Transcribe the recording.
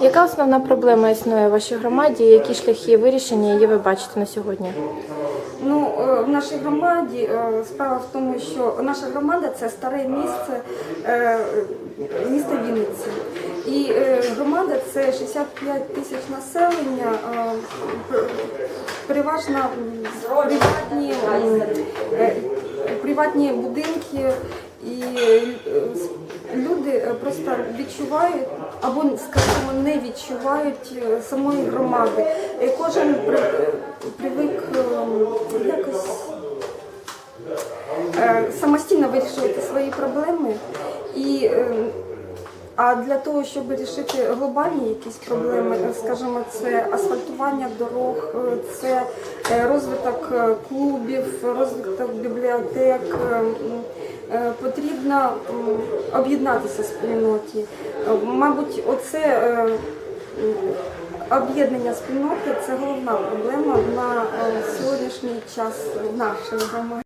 Яка основна проблема існує в вашій громаді? Які шляхи вирішення її ви бачите на сьогодні? Ну, е, в нашій громаді е, справа в тому, що наша громада це старе місце е, міста Вінниці. І громада це 65 тисяч населення, переважно приватні, приватні будинки. І люди просто відчувають або, скажімо, не відчувають е, самої громади. Кожен при- е, привик е, якось е, самостійно вирішувати свої проблеми. І, е, а для того, щоб вирішити глобальні якісь проблеми, е, скажімо, це асфальтування дорог, е, це е, розвиток е, клубів, розвиток бібліотек. е, е, Потрібно об'єднатися об'єднатися спільноті. Е, Мабуть, оце е, об'єднання спільноти це головна проблема на е, сьогоднішній час в нашій громаді.